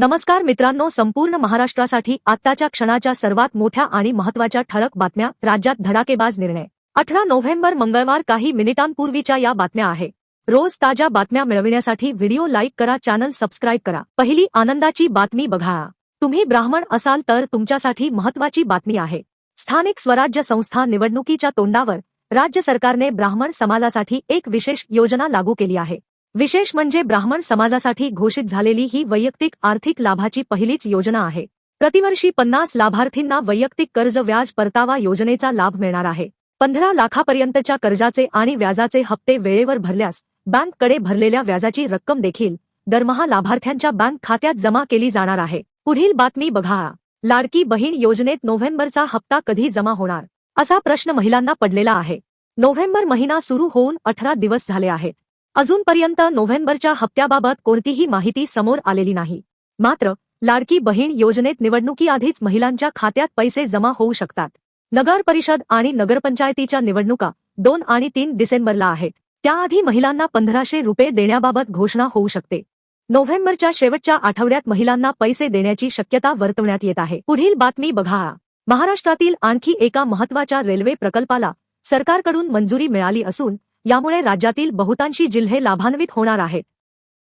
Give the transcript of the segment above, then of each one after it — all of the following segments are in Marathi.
नमस्कार मित्रांनो संपूर्ण महाराष्ट्रासाठी आत्ताच्या क्षणाच्या सर्वात मोठ्या आणि महत्त्वाच्या ठळक बातम्या राज्यात धडाकेबाज निर्णय. अठरा नोव्हेंबर मंगळवार काही मिनिटांपूर्वीच्या या बातम्या आहे. रोज ताज्या बातम्या मिळविण्यासाठी व्हिडिओ लाईक करा चॅनल सबस्क्राईब करा. पहिली आनंदाची बातमी बघा. तुम्ही ब्राह्मण असाल तर तुमच्यासाठी महत्वाची बातमी आहे. स्थानिक स्वराज्य संस्था निवडणुकीच्या तोंडावर राज्य सरकारने ब्राह्मण समाजासाठी एक विशेष योजना लागू केली आहे. विशेष म्हणजे ब्राह्मण समाजासाठी घोषित झालेली ही वैयक्तिक आर्थिक लाभाची पहिलीच योजना आहे. प्रतिवर्षी पन्नास लाभार्थींना वैयक्तिक कर्ज व्याज परतावा योजनेचा लाभ मिळणार आहे. पंधरा लाखापर्यंतच्या कर्जाचे आणि व्याजाचे हप्ते वेळेवर भरल्यास बँककडे भरलेल्या व्याजाची रक्कम देखील दरमहा लाभार्थ्यांच्या बँक खात्यात जमा केली जाणार आहे. पुढील बातमी बघा. लाडकी बहीण योजनेत नोव्हेंबरचा हप्ता कधी जमा होणार? असा प्रश्न महिलांना पडलेला आहे. नोव्हेंबर महिना सुरू होऊन अठरा दिवस झाले आहेत. अजूनपर्यंत नोव्हेंबरच्या हप्त्याबाबत कोणतीही माहिती समोर आलेली नाही. मात्र लाडकी बहीण योजनेत निवडणुकीआधीच महिलांच्या खात्यात पैसे जमा होऊ शकतात. नगर परिषद आणि नगरपंचायतीच्या निवडणुका दोन आणि तीन डिसेंबरला आहेत. त्याआधी महिलांना पंधराशे रुपये देण्याबाबत घोषणा होऊ शकते. नोव्हेंबरच्या शेवटच्या आठवड्यात महिलांना पैसे देण्याची शक्यता वर्तवण्यात येत आहे. पुढील बातमी बघा. महाराष्ट्रातील आणखी एका महत्त्वाच्या रेल्वे प्रकल्पाला सरकारकडून मंजुरी मिळाली असून यामुळे राज्यातील बहुतांशी जिल्हे लाभान्वित होणार आहेत.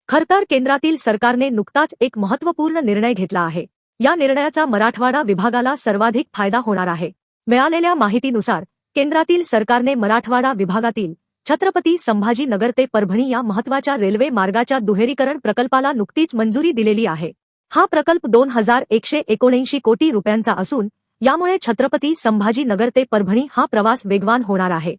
खरतर केंद्रातील सरकारने नुकताच एक महत्त्वपूर्ण निर्णय घेतला आहे. या निर्णयाचा मराठवाडा विभागाला सर्वाधिक फायदा होणार आहे. मिळालेल्या माहितीनुसार केंद्रातील सरकारने मराठवाडा विभागातील छत्रपती संभाजी नगर ते परभणी या महत्त्वाच्या रेल्वे मार्गाच्या दुहेरीकरण प्रकल्पाला नुकतीच मंजुरी दिलेली आहे. हा प्रकल्प दोन हजार एकशे एकोणऐंशी कोटी रुपयांचा असून यामुळे छत्रपती संभाजी नगर ते परभणी हा प्रवास वेगवान होणार आहे.